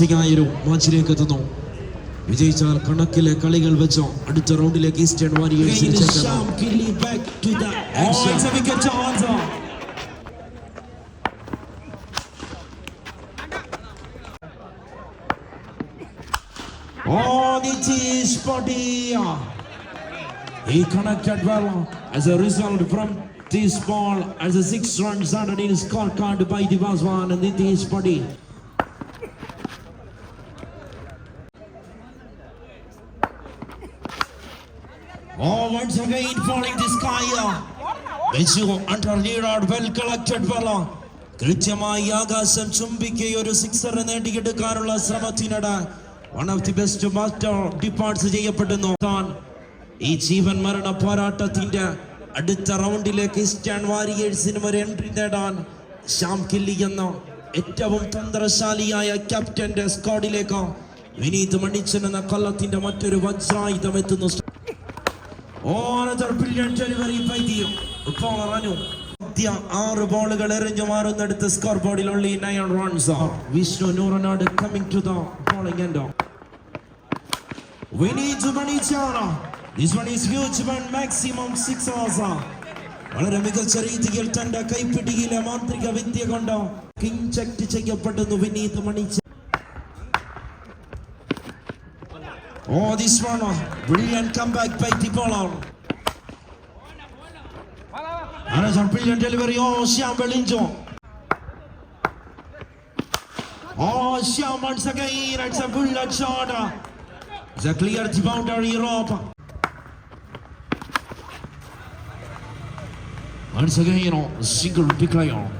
Interesting ആയ ഒരു മാച്ചിലേക്ക് എത്തുന്നു വിജയിച്ചാൽ കണക്കിലെ കളികൾ വെച്ചോ അടുത്ത റൗണ്ടിലേക്ക് ഈസ്റ്റേൺ വാരിയേഴ്സിന് Again, ചേർക്കാം Sham Kili back to the Oh, action. it's a wicket chance. Oh, Nitish Patia. He connected well as a result from this ball as a six runs underneath scorecard by Divaswan and Nitish Patia. Oh, once again falling the sky. Mesu under lead well collected ball. കൃത്യമായി ആകാശം ചുംബിക്കെ ഒരു sixer നേടിയെടുക്കാനുള്ള ശ്രമത്തിനിടെ one of the best batter departs ചെയ്യപ്പെടുന്നു താൻ ഈ ജീവൻ മരണ പോരാട്ടത്തിന്റെ അടുത്ത റൗണ്ടിലേക്ക് ഈസ്റ്റേൺ വാരിയേഴ്സിനും ഒരു എൻട്രി നേടാൻ ശ്യാം കില്ലി എന്ന ഏറ്റവും തന്ത്രശാലിയായ ക്യാപ്റ്റന്റെ സ്ക്വാഡിലേക്ക് വിനീത് മണിച്ചൻ എന്ന കൊല്ലത്തിന്റെ മറ്റൊരു വജ്രായുധം എത്തുന്നു Oh. ആദ്യ ആറ് ബോളുകൾ എറിഞ്ഞു മാറുന്നെടുത്ത് സ്കോർ ബോർഡിൽ only nine runs. Vishnu Nooranad end. Vineeth മണിച്ചാണ് This one is huge maximum. വളരെ മികച്ച രീതിയിൽ തന്റെ കൈപ്പിടിയിലെ മാന്ത്രിക വിദ്യ കൊണ്ട് കിഞ്ചക്ട് ചെയ്യപ്പെടുന്നു Vineeth മണിച്ച Oh, this one, uh, brilliant comeback by the bowler. Another brilliant delivery. Oh, Shyam Belinjo. Oh, Shyam once again. It's a bullet shot. A clear the boundary rope. Once again, know, single lion.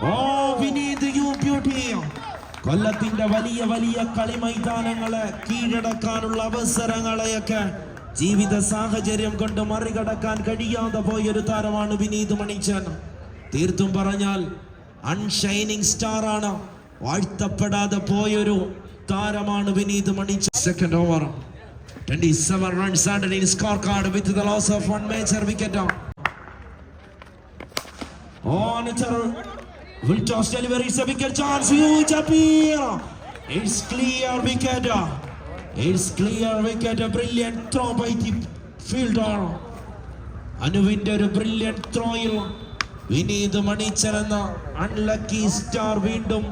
Oh, we need you. കൊല്ലത്തിന്റെ വലിയ വലിയ കളി മൈതാനങ്ങളെ കീഴടക്കാനുള്ള അവസരങ്ങളെയൊക്കെ ജീവിത സാഹചര്യം കൊണ്ട് മറികടക്കാൻ കഴിയാതെ പോയൊരു താരമാണ് വിനീത് മണിച്ചൻ തീർത്തും പറഞ്ഞാൽ അൺഷൈനിങ് സ്റ്റാർ ആണ് വാഴ്ത്തപ്പെടാതെ പോയൊരു താരമാണ് Vineeth Manichan second over twenty seven runs and in score card with the loss of one major wicket On it's a will toss delivery. is a wicket chance. Huge appeal. It's clear wicket. It's clear wicket. A brilliant throw by the fielder. അനുവിന്റെ ഒരു brilliant ത്രോയിൽ Vineeth Manichan എന്ന unlucky star വീണ്ടും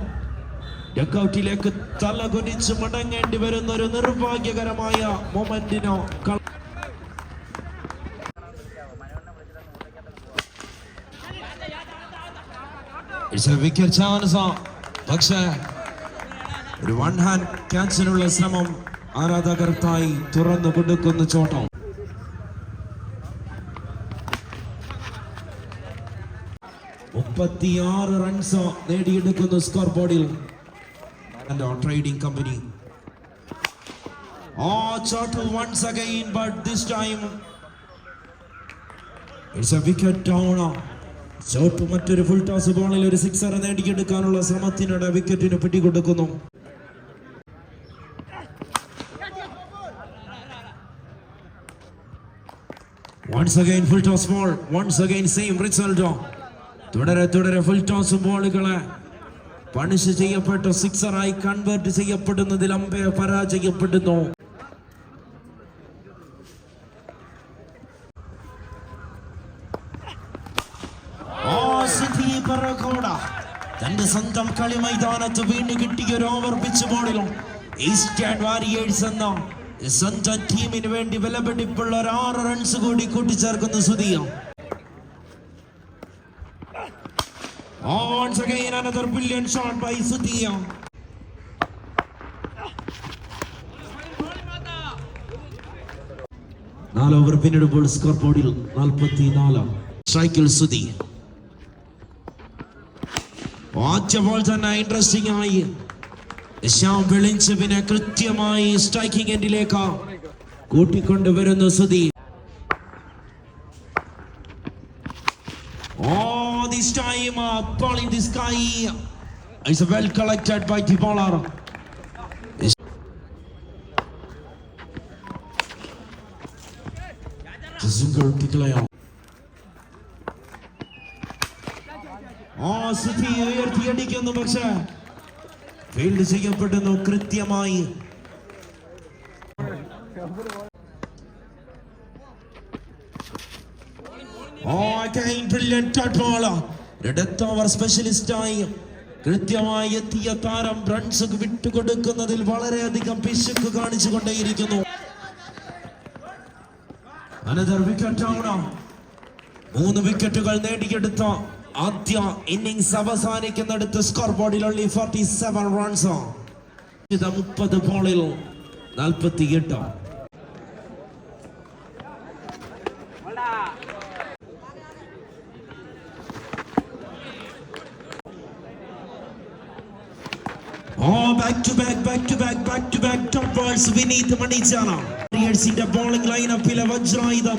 തല കുനിച്ച് മടങ്ങേണ്ടി വരുന്ന ഒരു നിർഭാഗ്യകരമായ മൊമെന്റിനോ ഇറ്റ്സ് എ വിക്കറ്റ് ചാൻസ് പക്ഷേ ഒരു വൺ ഹാൻഡ് ക്യാച്ചിനുള്ള ശ്രമം ആരാധകർക്കായി തുറന്നു കൊടുക്കുന്ന ചോട്ടം. മുപ്പത്തിയാറ് റൺസ് നേടിയെടുക്കുന്നു സ്കോർ ബോർഡിൽ trading company Oh, Chotu once again, but this time it's a wicket down. ചോട്ട് മറ്റൊരു ഫുൾ ടോസ് ബോളിൽ ഒരു സിക്സർ നേടിയെടുക്കാനുള്ള ശ്രമത്തിനിടെ വിക്കറ്റിന് പിടികൊടുക്കുന്നു Once again full toss ball. Once again same result. തുടരെ തുടരെ ഫുൾ ടോസ് ബോളുകളെ പണിഷ് ചെയ്യപ്പെട്ട സിക്സറായി കൺവേർട്ട് ചെയ്യപ്പെടുന്നതിൽ അമ്പയെ പരാജയപ്പെടുന്നു ഓ സിദ്ധി പറക്കോട തന്റെ സ്വന്തം കളി മൈതാനത്ത് വീണ്ടും കിട്ടിയ ഒരു ഓവർ പിച്ച് ബോളിലും ഈസ്റ്റേൺ വാരിയേഴ്സ് എന്ന സ്വന്തം ടീമിന് വേണ്ടി വിലപിടിപ്പുള്ള ഒരു ആറ് റൺസ് കൂടി കൂട്ടിച്ചേർക്കുന്ന സുധിയ. Once by Sudhia. നാല് ഓവർ പിന്നിടുമ്പോൾ സ്കോർ ബോർഡിൽ നാൽപ്പത്തി നാല് സ്ട്രൈക്കിൽ സുധി. ബോൾ തന്നെ ഇൻട്രസ്റ്റിംഗ് ആയി ശ്യാം വെളിഞ്ചവിനെ കൃത്യമായി സ്ട്രൈക്കിംഗ് എൻഡിലേക്ക് കൂട്ടിക്കൊണ്ടുവരുന്നു Sudhi Oh, this time uh, ball in the sky is well collected by the bowler. Single declare. ആ സ്ഥിതി ഉയർത്തിയടിക്കുന്നു പക്ഷേ ഫീൽഡ് ചെയ്യപ്പെടുന്നു കൃത്യമായി. Oh, specialist ആയി കൃത്യമായി എത്തിയ താരം റൺസ് വിട്ടുകൊടുക്കുന്നതിൽ വളരെയധികം പിശുക്ക് കാണിച്ചു കൊണ്ടേയിരിക്കുന്നു അനദർ വിക്കറ്റ് മൂന്ന് വിക്കറ്റുകൾ നേടിയെടുത്ത ആദ്യ ഇന്നിംഗ്സ് അവസാനിക്കുന്നിടത്ത് സ്കോർ ബോർഡിൽ only ഫോർട്ടി സെവൻ റൺസ് ഇത് മുപ്പത് ബോളിൽ നാൽപ്പത്തിയെട്ട്. Oh, back to back, back to back, back to back. Top balls Vineeth മണിച്ചാണ്. വാരിയേഴ്സിന്റെ ബോളിംഗ് ലൈനപ്പിലെ വജ്രായുധം.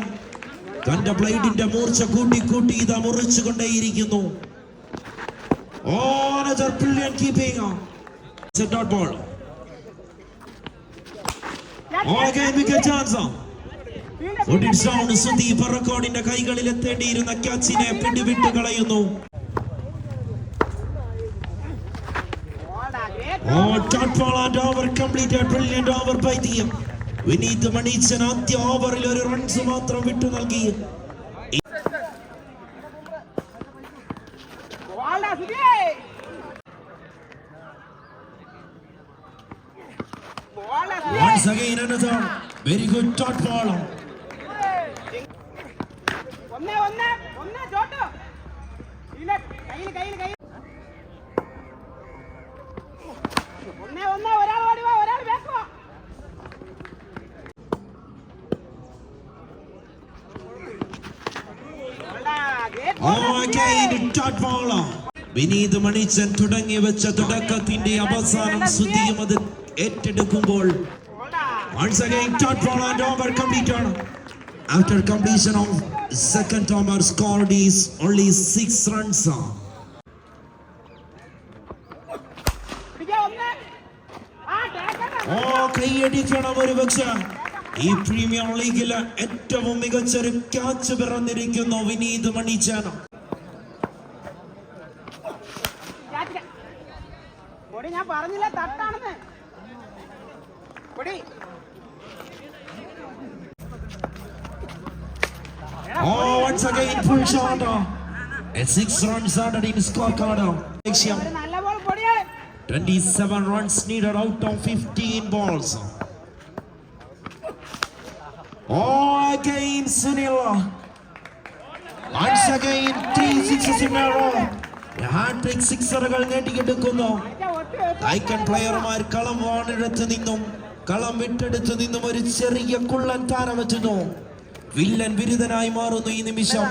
തന്റെ ബ്ലൈഡിന്റെ മൂർച്ച കൂട്ടി കൂട്ടി ഇത് മുറിച്ചു കൊണ്ടേയിരിക്കുന്നു കൈകളിൽ എത്തേണ്ടിയിരുന്ന ക്യാച്ചിനെ പിടിവിട്ട് കളയുന്നു. ഓവർ കംപ്ലീറ്റ് ബ്രില്യന്റ് ഓവർ പൈത്യം വിനീത് മണീച്ചൻ ആദ്യ ഓവറിൽ ഒരു റൺസ് മാത്രം വിട്ടു നൽകി. Once again another very good dot ball. ഒന്നേ ഒന്നേ ഒന്നേ ജോട്ടോ ഇല്ല കയ്യിൽ കയ്യിൽ കയ്യിൽ ഒന്നേ ഒന്നേ ഒരാൾ ഓടി വാ ഒരാൾ ബാക്ക് വാ അല്ല, ഗേറ്റ് Oh, പോകാൻ again dot ball. Vineeth Manichan തുടങ്ങി വെച്ച തുടക്കത്തിന്റെ അവസാനം സുധിയും അത് ഏറ്റെടുക്കുമ്പോൾ once again dot ball and over completed. After completion of second over scored is only six runs. ഓ കൈയടിക്കണം ഒരു പക്ഷേ ഈ പ്രീമിയർ ലീഗിലെ ഏറ്റവും മികച്ച ഒരു ക്യാച്ച് പിറന്നിരിക്കുന്നു വിനീത് മണിച്ചാണ് ഞാൻ പറഞ്ഞില്ല തട്ടാണെന്ന് പൊടി Oh, once again full shot. A six runs added in scorecard. Lexia, ഒരു നല്ല ബോൾ പൊടിയാണ് 27 runs needed out of 15 balls. Oh, again Sunil. Once again three sixes in a row. Hattrick സിക്സറുകൾ നേടിയെടുക്കുന്നു. ഐക്കൺ പ്ലെയർമാർ കളം വാണെടുത്ത് നിന്നും കളം വിട്ടെടുത്ത് നിന്നും ഒരു ചെറിയ കുള്ളൻ താരമെത്തുന്നു വില്ലൻ ബിരുദനായി മാറുന്നു ഈ നിമിഷം.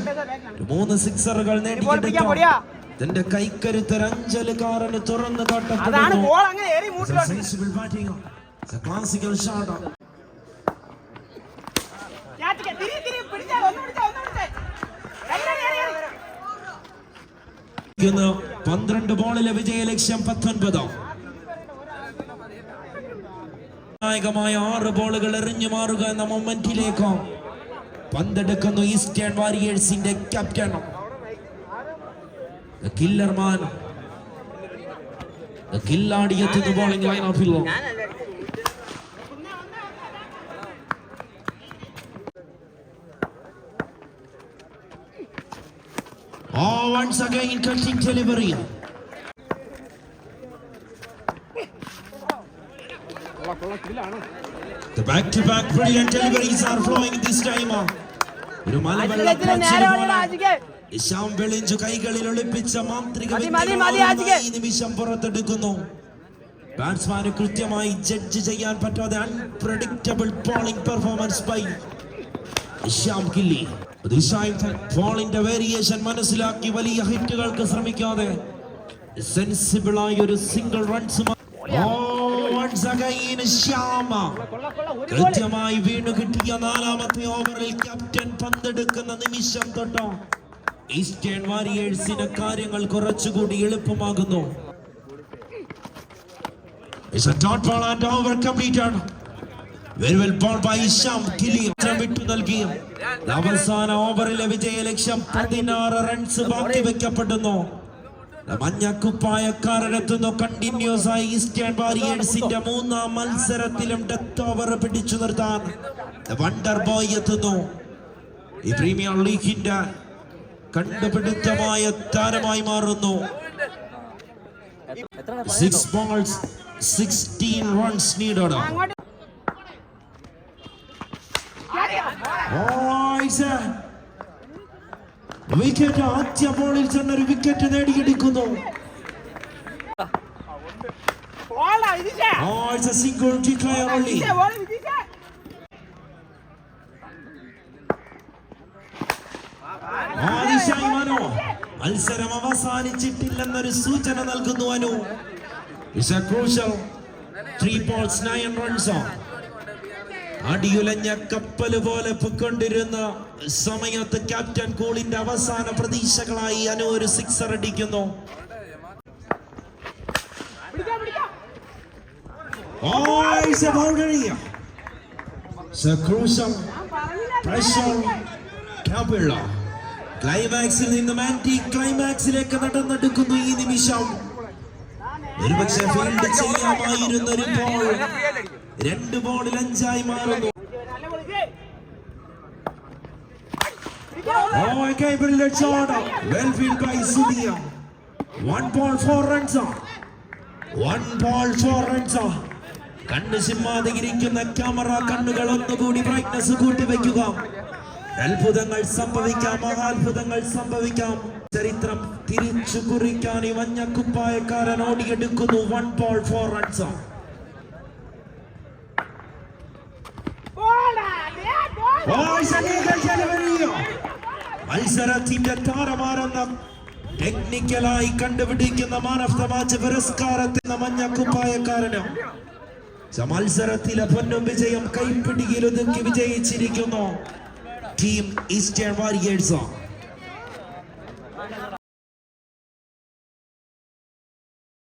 മൂന്ന് സിക്സറുകൾ നേടിയെടുത്തു. തന്റെ കൈക്കരുത്തർ അഞ്ചലുകാരന് തുറന്നു കാട്ടപ്പെടുന്നു. ബോൾ അങ്ങനെ ഏറി It's a മൂട്ടിലോട്ട് sensible batting. It's a classical shot. ചാറ്റിക്ക. തിരി തിരി പിടിച്ചാ ഒന്ന് പിടിച്ചാ ഒന്ന് പിടിച്ചേ എല്ലാം ഏറി, ഏറി. ഇന്ന് പന്ത്രണ്ട് ബോളിലെ വിജയ ലക്ഷ്യം പത്തൊൻപത്. നിർണായകമായ ആറ് ബോളുകൾ എറിഞ്ഞു മാറുക എന്ന മൊമെന്റിലേക്കോ. പന്തെടുക്കുന്നു ഈസ്റ്റേൺ വാരിയേഴ്സിന്റെ ക്യാപ്റ്റൻ. കില്ലർമാൻ. കില്ലാടിയെത്തുന്നു ബോളിംഗ് ലൈൻ ഓഫിൽ Oh, once again cutting delivery. The back-to-back brilliant deliveries are flowing this time. ഒരു. ഇശാം വെളിഞ്ചു കൈകളിൽ ഒളിപ്പിച്ച മാന്ത്രിക. ഈ നിമിഷം പുറത്തെടുക്കുന്നു ബാറ്റ്സ്മാന് കൃത്യമായി ജഡ്ജ് ചെയ്യാൻ പറ്റാതെ unpredictable bowling performance by Isham Killi. ബോളിന്റെ variation മനസ്സിലാക്കി വലിയ ഹിറ്റുകൾക്ക് ശ്രമിക്കാതെ സെൻസിബിൾ ആയി ഒരു സിംഗിൾ റൺസ് കൃത്യമായി വീണു കിട്ടിയ നാലാമത്തെ ഓവറിൽ ക്യാപ്റ്റൻ പന്തെടുക്കുന്ന നിമിഷം തൊട്ട് ഈസ്റ്റേൺ വാരിയേഴ്സിന് കാര്യങ്ങൾ കുറച്ചുകൂടി എളുപ്പമാകുന്നു. It's a dot ball and over completed. വിട്ടു നൽകി. അവസാന ഓവറിലെ വിജയ ലക്ഷ്യം പതിനാറ് റൺസ് ബാക്കി വെക്കപ്പെടുന്നു. മഞ്ഞക്കുപ്പായക്കാരനെത്തുന്നു കണ്ടിന്യൂസ് ആയി ഈസ്റ്റേൺ വാരിയേഴ്സിന്റെ മൂന്നാം മത്സരത്തിലും ഡെത്ത് ഓവർ പിടിച്ചു നിർത്താൻ വണ്ടർ ബോയ് എത്തുന്നു. ഈ പ്രീമിയർ ലീഗിന്റെ കണ്ടുപിടുത്തമായ താരമായി മാറുന്നു. Six balls sixteen runs needed wicket ആദ്യ ബോളിൽ തന്നെ ഒരു വിക്കറ്റ് നേടിയെടുക്കുന്നു. സിംഗിൾ മനു മത്സരം അവസാനിച്ചിട്ടില്ലെന്നൊരു സൂചന നൽകുന്നു Anu. Is a crucial three points nine runs അടിയുലഞ്ഞ കപ്പൽ പോലെ പൊക്കൊണ്ടിരുന്ന സമയത്ത് ക്യാപ്റ്റൻ കൂളിന്റെ അവസാന പ്രതീക്ഷകളായി അനു സിക്സർ അടിക്കുന്നു. ക്ലൈമാക്സിൽ നിന്ന് ആന്റി ക്ലൈമാക്സിലേക്ക് നടന്നെടുക്കുന്നു ഈ നിമിഷം. രണ്ട് ബോളിൽ അഞ്ചായി മാറുന്നു. കണ്ണ് ചിമ്മാതെ ഇരിക്കുന്ന ക്യാമറ കണ്ണുകൾ ഒന്നുകൂടി ബ്രൈറ്റ്നസ് കൂട്ടി വെക്കുക അത്ഭുതങ്ങൾ സംഭവിക്കാം മഹാത്ഭുതങ്ങൾ സംഭവിക്കാം. ചരിത്രം തിരിച്ചു കുറിക്കാൻ ഈ മഞ്ഞക്കുപ്പായക്കാരൻ ഓടിയെടുക്കുന്നു. വൺ ബോൾ ഫോർ റൺസ് മത്സരത്തിന്റെ താരമാരെന്ന ടെക്നിക്കലായി കണ്ടുപിടിക്കുന്ന മാൻ ഓഫ് ദ മാച്ച് പുരസ്കാരത്തിന് മഞ്ഞക്കുപ്പായക്കാരന്. മത്സരത്തിലെ പൊന്നും വിജയം കൈപ്പിടിയിൽ ഒതുക്കി വിജയിച്ചിരിക്കുന്നു. Team eastern warriors